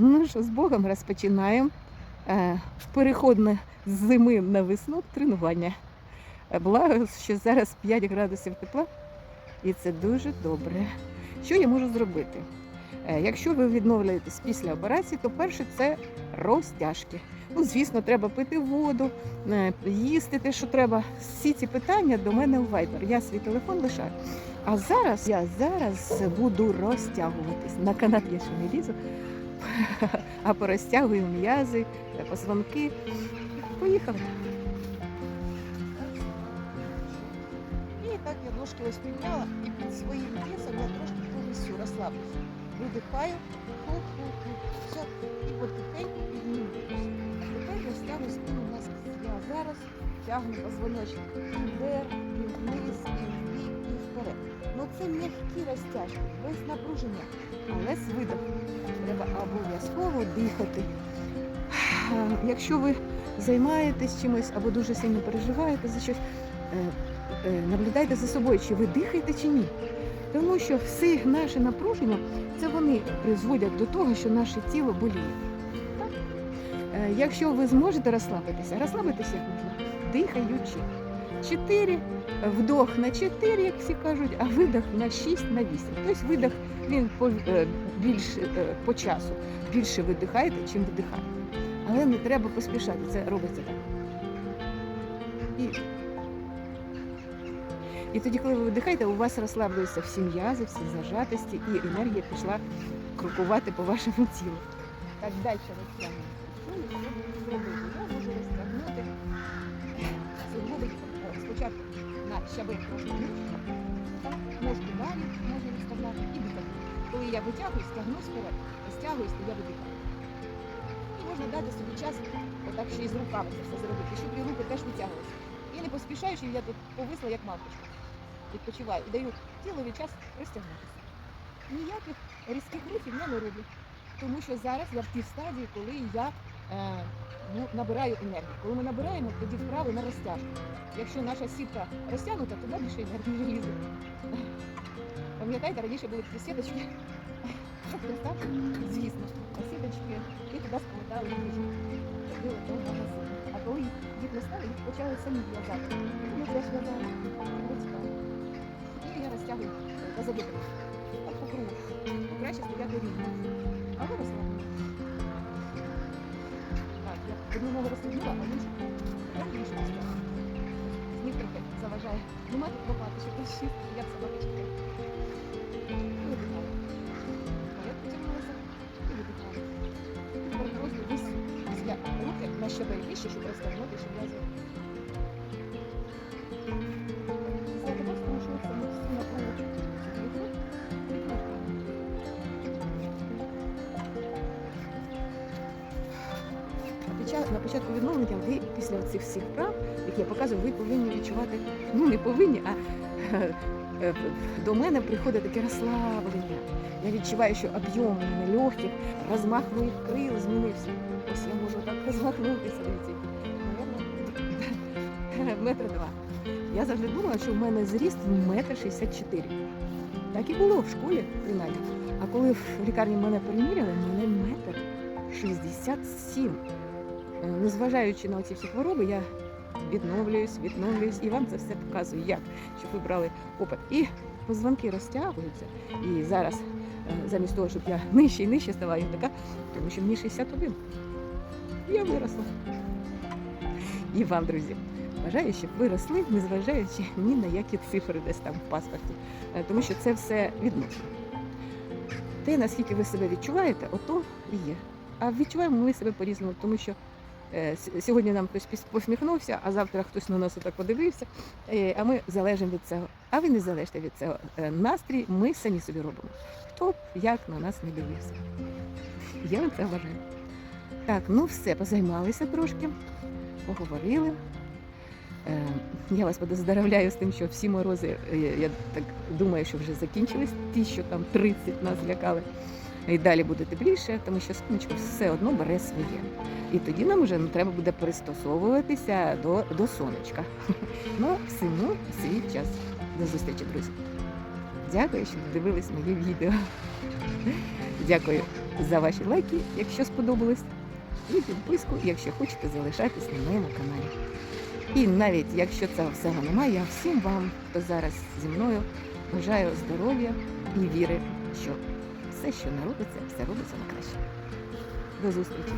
Ну що, з Богом розпочинаємо е, переход з зими на весну тренування. Е, Благо, що зараз 5 градусів тепла, і це дуже добре. Що я можу зробити? Е, Якщо ви відновлюєтесь після операції, то перше це розтяжки. Ну, звісно, треба пити воду, їсти те, що треба. Всі ці питання до мене у Viber. Я свій телефон лишаю. А зараз я зараз буду розтягуватись. На канат я ще не лізу, а порозтягую м'язи, позвонки. Поїхали. І так я ножки ось підняла і під своїм весом я трошки повністю розслаблюсь. Видихаю, ху-ху-ху, все, і потихеньку піднімусь. Тепер я стягну спину назад. Я зараз тягну позвоночник вверх, і вниз, і вбік, і вперед. Ну це м'які розтяжки, без напруження, але з видохом. Обов'язково дихати. Якщо ви займаєтесь чимось або дуже сильно переживаєте за щось, е, е, наблюдайте за собою, чи ви дихаєте чи ні. Тому що всі наші напруження це вони призводять до того, що наше тіло боліє. Так? Е, Якщо ви зможете розслабитися, розслабитися як можна, дихаючи. Чотири, вдох на 4, як всі кажуть, а видох на 6, на 8. Тобто видох він по, е, більш е, по часу більше видихаєте, чим видихаєте. Але не треба поспішати, це робиться так. І, і тоді, коли ви видихаєте, у вас розслаблюються всі м'язи, всі зажатості, і енергія пішла крокувати по вашому тілу. Так далі розтягнемо. Нижче, ножку далі можна розставляти і дихати. Коли я витягую, стягну вперед, розтягуюсь, я видихаю. І можна дати собі час, отак ще і з руками це все зробити, щоб і руки теж витягувалися. І не поспішаючи, я тут повисла як мавпочка. Відпочиваю і даю тілові час розтягнутися. Ніяких різких рухів я не роблю. Тому що зараз я в тій стадії, коли я ну, набираю енергію. Коли ми набираємо, тоді вправи на розтяжку. Якщо наша сітка розтягнута, тоді більше енергії лізе. Пам'ятаєте, раніше були такі сіточки, представте, звісно, сіточки і туди складали їжу. А коли їх не стали, їх почали самі в'язати. Ну, зв'язала, цікаво. І я розтягую та позабити. Так по кругу. Краще стояти рівно. А ви ногу розтягнула, а іншу розтягнула. Сніг трохи заважає. Ну, мати лопати, щоб шість, як собакочки. І. Я і просто весь руки на щабель вище, щоб розтягнути, щоб я зробила. На початку відновлення ви після цих всіх вправ, які я показую, ви повинні відчувати, ну не повинні, а е, е, до мене приходить таке розслаблення. Я відчуваю, що об'єм мене легких, розмах моїх крил змінився. Ось я можу так розмахнутися. Метр два. Я завжди думала, що в мене зріст метр шістдесят чотири. Так і було в школі, принаймні. А коли в лікарні мене переміряли, мене метр шістдесят сім. Е, Незважаючи на ці всі хвороби, я відновлююсь, відновлююсь і вам це все показую, як, щоб ви брали опит. І позвонки розтягуються. І зараз, е, замість того, щоб я нижче і нижче стала, я така, тому що мені 61. Я виросла. І вам, друзі, бажаю, щоб ви росли, незважаючи ні на які цифри десь там в паспорті. Е, Тому що це все відносно. Те, наскільки ви себе відчуваєте, ото і є. А відчуваємо ми себе по-різному, тому що сьогодні нам хтось посміхнувся, а завтра хтось на нас отак подивився, е, а ми залежимо від цього. А ви не залежите від цього. Е, Настрій ми самі собі робимо. Хто б як на нас не дивився. Я це вважаю. Так, ну все, позаймалися трошки, поговорили. Е, Я вас поздравляю з тим, що всі морози, е, я так думаю, що вже закінчились. Ті, що там 30 нас лякали і далі буде тепліше, тому що сонечко все одно бере своє. І тоді нам вже ну, треба буде пристосовуватися до, до сонечка. Ну, всьому свій час. До зустрічі, друзі. Дякую, що дивились моє відео. Дякую за ваші лайки, якщо сподобалось, і підписку, якщо хочете залишайтесь на моєму каналі. І навіть якщо цього всього немає, я всім вам, хто зараз зі мною бажаю здоров'я і віри, що все, що не робиться, все робиться на краще. До зустрічі!